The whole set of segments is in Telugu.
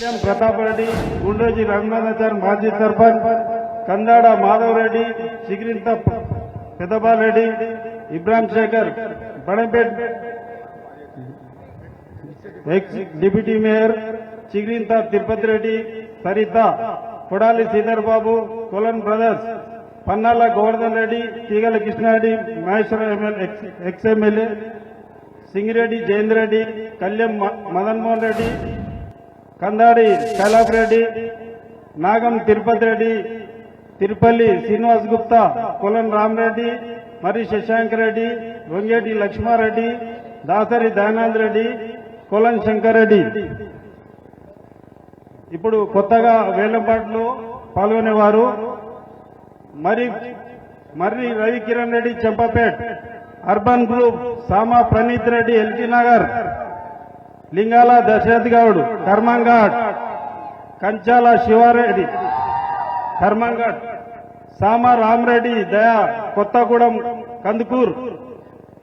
ఎం ప్రతాప్ రెడ్డి గుండ్రోజీ రఘునాథాచార్ మాజీ sarpanch Kandada Madhavareddy Reddy Chigirintha Reddy Ibrahim Shekhar Badangpet ex deputy mayor Chigirintha Tirupathi Reddy Saritha Kodali Sridhar Babu Kolan brothers Pannala Govardhan Reddy Teegala Krishnareddy Maheshwara MLA ex MLA Singireddy Jayender Reddy Kalyan మ- రెడ్డి కందాడి కైలాప్ రెడ్డి నాగం తిరుపతి రెడ్డి తిరుపల్లి శ్రీనివాస్ గుప్తా కొలన్ రామరెడ్డి మరి శశాంక్ రెడ్డి వంగేటి లక్ష్మారెడ్డి దాసరి దయానంద్ రెడ్డి కొలన్ శంకర్ రెడ్డి. ఇప్పుడు కొత్తగా వేలంపాట్లో పాల్గొనేవారు మరి Marri Ravi Kiran Reddy Champapet urban group Sama Praneeth Reddy LT Nagar. Lingala Dasharath Goud Karmanghat Kanchala Shivareddy. Karmanghat Sama Ramareddy Daya Kothagudem Kandukur.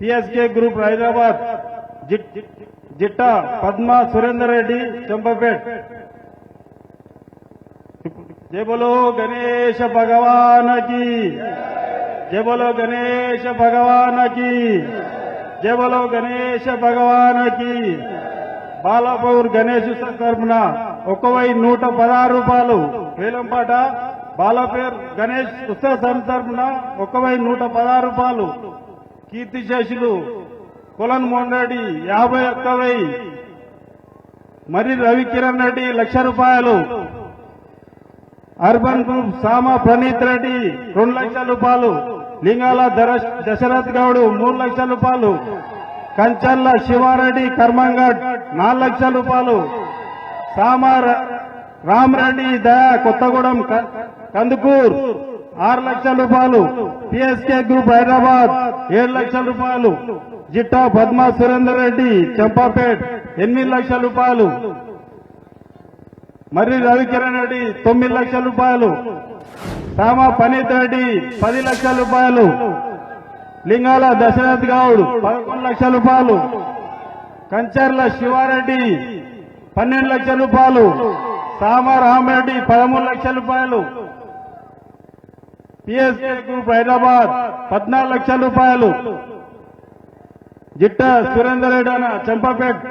PSK group Hyderabad. JIT- Padma Surender Reddy Champapet జబలో గణేష భగవానకి. జబలో గణేష భగవానకి. జబలో గణేష భగవానకి. బాలాపూర్ గణేష్ ఉత్సవ్ తరఫున ఒక వెయ్యి నూట పదహారు రూపాయలు. వేలంపాట బాలాపేర్ గణేష్ ఉత్సవ సంస్థ తరఫున ఒక వెయ్యి నూట పదహారు రూపాయలు. కీర్తిశేషులు కులన్ మోహన్ రెడ్డి యాభై ఒక్క వెయ్యి మరి రవికిరణ్ రెడ్డి లక్ష రూపాయలు. అర్బన్ గ్రూప్ సామా ప్రణీత్ రెడ్డి రెండు లక్షల రూపాయలు. లింగాల దశరథ్ గౌడ్ మూడు లక్షల రూపాయలు. కంచర్ల శివారెడ్డి కర్మంగడ్ నాలుగు లక్షల రూపాయలు. సామార్ రామరెడ్డి దయా కొత్తగూడెం కందుకూర్ ఆరు లక్షల రూపాయలు. పిఎస్కే గ్రూప్ హైదరాబాద్ ఏడు లక్షల రూపాయలు. జిట్టా పద్మా సురేందర్ రెడ్డి చంపాపేట్ ఎనిమిది లక్షల రూపాయలు. మర్రి రవికిరణ్ రెడ్డి తొమ్మిది లక్షల రూపాయలు. సామా పనీత్ రెడ్డి పది లక్షల రూపాయలు. లింగాల దశరథ్ గౌడ్ పదకొండు లక్షల రూపాయలు. కంచర్ల శివారెడ్డి పన్నెండు లక్షల రూపాయలు. సామారామరెడ్డి పదమూడు లక్షల రూపాయలు. పిఎస్కే గ్రూప్ హైదరాబాద్ పద్నాలుగు లక్షల రూపాయలు. జిట్ట సురేందర్ రెడ్డి అన్న చంపాపేట్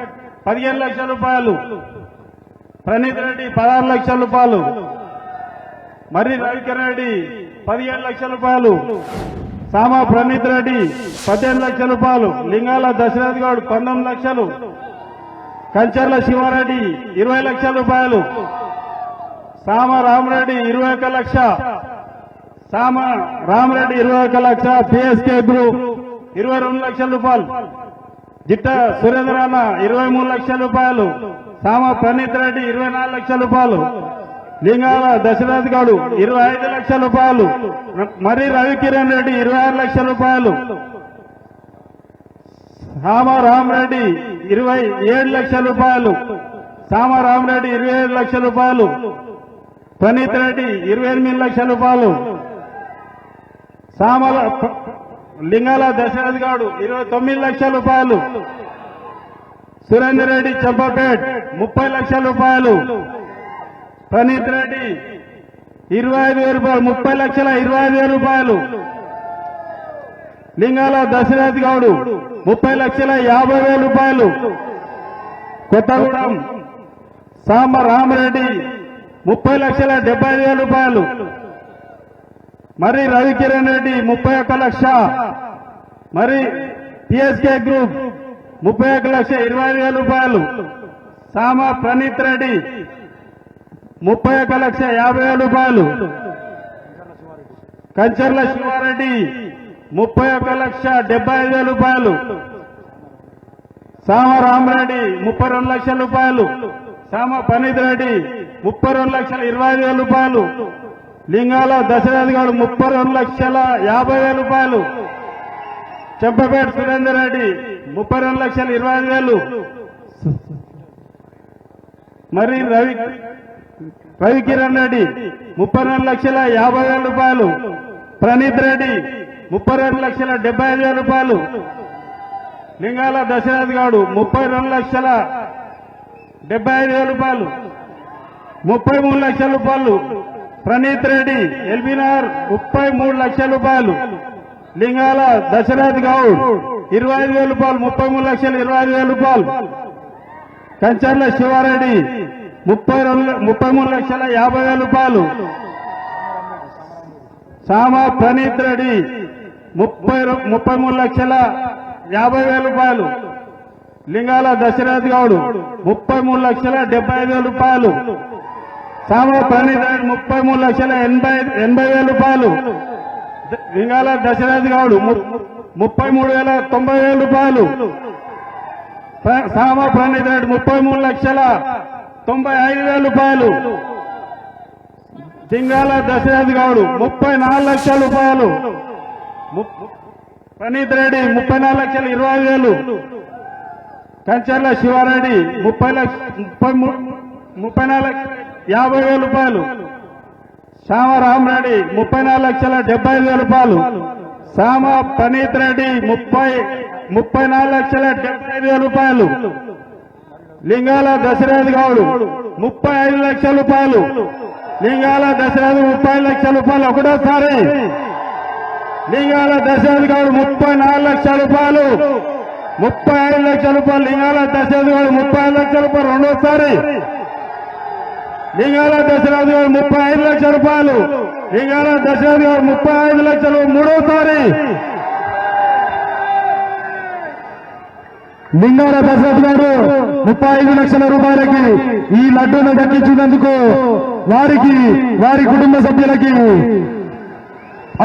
పదిహేను లక్షల రూపాయలు. ప్రణీత్ రెడ్డి పదహారు లక్షల రూపాయలు. మర్రి రవికిరణ్ రెడ్డి పదిహేను లక్షల రూపాయలు. సామా ప్రణీత్ రెడ్డి పద్దెనిమిది లక్షల రూపాయలు. లింగాల దశరథ్ గౌడ్ పంతొమ్మిది లక్షలు. కంచర్ల శివారెడ్డి ఇరవై లక్షల రూపాయలు. సామ రామరెడ్డి ఇరవై ఒక లక్ష. సామ రామరెడ్డి ఇరవై ఒక లక్ష. పిఎస్కే గ్రూప్ ఇరవై రెండు లక్షల రూపాయలు. జిట్ట సురేంద్ర అన్న ఇరవై మూడు లక్షల రూపాయలు. సామ ప్రణీత్ రెడ్డి ఇరవై నాలుగు లక్షల రూపాయలు. లింగాల దశరథ్ గౌడ్ ఇరవై ఐదు లక్షల రూపాయలు. మరి రవికిరణ్ రెడ్డి ఇరవై ఆరు లక్షల రూపాయలు. సామారామరెడ్డి ఇరవై ఏడు లక్షల రూపాయలు. సామారామరెడ్డి ఇరవై ఏడు లక్షల రూపాయలు. పనీత్ రెడ్డి ఇరవై ఎనిమిది లక్షల రూపాయలు. సామల లింగాల దశరథ్ గౌడ్ ఇరవై తొమ్మిది లక్షల రూపాయలు. సురేందర్ రెడ్డి చంపపేట్ ముప్పై లక్షల రూపాయలు. ప్రణీత్ రెడ్డి ఇరవై ఐదు వేల రూపాయలు ముప్పై లక్షల ఇరవై ఐదు వేల రూపాయలు. లింగాల దశరథ్ గౌడు ముప్పై లక్షల యాభై వేల రూపాయలు. కొత్తగూడెం సామ రామరెడ్డి ముప్పై లక్షల డెబ్బై వేల రూపాయలు. మరి రవికిరణ్ రెడ్డి ముప్పై ఒక్క లక్ష. మరి టిఎస్కే గ్రూప్ ముప్పై ఒక్క లక్ష ఇరవై వేల రూపాయలు. సామ ప్రణీత్ రెడ్డి ముప్పై ఒక్క లక్ష యాభై వేల రూపాయలు. కంచర్ల శివారెడ్డి ముప్పై ఒక్క లక్ష డెబ్బై ఐదు వేల రూపాయలు. సామ రామరెడ్డి ముప్పై రెండు లక్షల రూపాయలు. సామ పనీత్ రెడ్డి ముప్పై రెండు లక్షల ఇరవై ఐదు వేల రూపాయలు. లింగాల దశరథ్ గారు ముప్పై రెండు లక్షల యాభై వేల రూపాయలు. చెంపపేట సురేందర్ రెడ్డి ముప్పై రెండు లక్షల ఇరవై ఐదు వేలు. మరి రవి రవికిరణ్ రెడ్డి ముప్పై రెండు లక్షల యాభై వేల రూపాయలు. ప్రణీత్ రెడ్డి ముప్పై రెండు లక్షల డెబ్బై ఐదు వేల రూపాయలు. లింగాల దశరథ్ గౌడ్ ముప్పై రెండు లక్షల డెబ్బై ఐదు వేల రూపాయలు. ముప్పై మూడు లక్షల రూపాయలు. ప్రణీత్ రెడ్డి ఎల్బీనార్ ముప్పై మూడు లక్షల రూపాయలు. లింగాల దశరథ్ గౌడ్ ఇరవై ఐదు వేల రూపాయలు. ముప్పై మూడు లక్షలు ఇరవై ఐదు వేల రూపాయలు. కంచర్ల శివారెడ్డి ముప్పై రెండు ముప్పై మూడు లక్షల యాభై వేల రూపాయలు. సామ ప్రణీత్ రెడ్డి ముప్పై ముప్పై మూడు లక్షల యాభై వేల రూపాయలు. లింగాల దశరథ్ గౌడ్ ముప్పై మూడు లక్షల డెబ్బై ఐదు వేల రూపాయలు. సామ ప్రణీత్ రెడ్డి ముప్పై మూడు లక్షల ఎనభై ఎనభై వేల రూపాయలు. లింగాల దశరథ్ గౌడ్ ముప్పై మూడు వేల తొంభై వేల రూపాయలు. సామా సామ ప్రణీత్ రెడ్డి ముప్పై మూడు లక్షల తొంభై ఐదు వేల రూపాయలు. సింగాల దశరథ్ గౌడ్ ముప్పై నాలుగు లక్షల రూపాయలు. ప్రణీత్ రెడ్డి ముప్పై నాలుగు లక్షల ఇరవై వేలు. కంచర్ల శివారెడ్డి ముప్పై లక్ష ముప్పై ముప్పై నాలుగు యాభై వేల రూపాయలు. శ్యామరామరెడ్డి ముప్పై నాలుగు లక్షల డెబ్బై ఐదు వేల రూపాయలు. శ్యామ ప్రణీత్ రెడ్డి ముప్పై ముప్పై నాలుగు లక్షల డెబ్బై ఐదు వేల రూపాయలు. లింగాల దశరథ్ గౌడ్ ముప్పై ఐదు లక్షల రూపాయలు. లింగాల దశరథ్ ముప్పై లక్షల రూపాయలు. ఒకటోసారి. లింగాల దశరథ్ గౌడ్ ముప్పై నాలుగు లక్షల రూపాయలు. ముప్పై ఐదు లక్షల రూపాయలు. లింగాల దశరథ్ గౌడ్ ముప్పై ఐదు లక్షల రూపాయలు. రెండోసారి. లింగాల దశరథ్ గారు ముప్పై ఐదు లక్షల రూపాయలు. లింగాల దశరథ్ గారు ముప్పై ఐదు లక్షలు. మూడోసారి. లింగాల దశరథ్ గారు ముప్పై ఐదు లక్షల రూపాయలకి ఈ లడ్డూను దక్కించినందుకు వారికి వారి కుటుంబ సభ్యులకి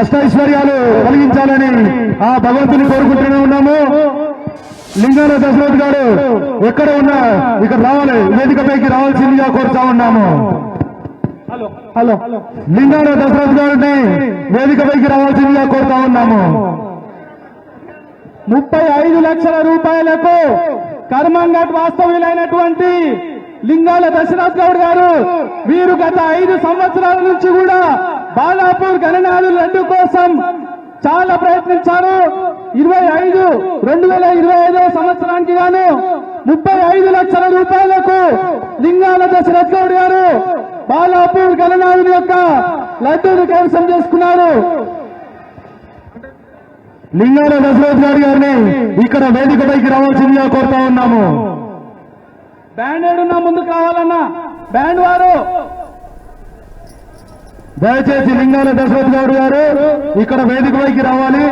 అష్టైశ్వర్యాలు కలిగించాలని ఆ భగవంతుని కోరుకుంటూనే ఉన్నాము. లింగాల దశరథ్ గారు ఎక్కడ ఉన్నా ఇక్కడ రావాలి వేదికపైకి రావాల్సిందిగా కోరుతా ఉన్నాము. హలో. లింగాల దశరథ్ గారిని వేదికపైకి రావాల్సిందిగా కోరుతా ఉన్నాము. ముప్పై ఐదు లక్షల రూపాయలకు కర్మంఘట్ వాస్తవ్యులైనటువంటి లింగాల దశరథ్ గౌడ్ గారు వీరు గత ఐదు సంవత్సరాల నుంచి కూడా బాలాపూర్ గణనాలు లడ్డు కోసం చాలా ప్రయత్నించారు. ఇరవై ఐదు రెండు వేల ఇరవై ఐదవ సంవత్సరానికి గాను ముప్పై ఐదు లక్షల రూపాయలకు లింగాల దశరథ్ గౌడ్ గారు బాలాపూర్ గణనాథుని యొక్క లడ్డూను కైవసం చేసుకున్నారు. లింగాల దశరథ్ గారి గారిని ఇక్కడ వేదికపైకి రావాల్సిందిగా కోరుతా ఉన్నాము. బ్యాండ్ ఏడున్నా ముందుకు రావాలన్నా బ్యాండ్ వారు. దయచేసి లింగాల దశరథ్ గౌడ్ గారు ఇక్కడ వేదికపైకి రావాలి.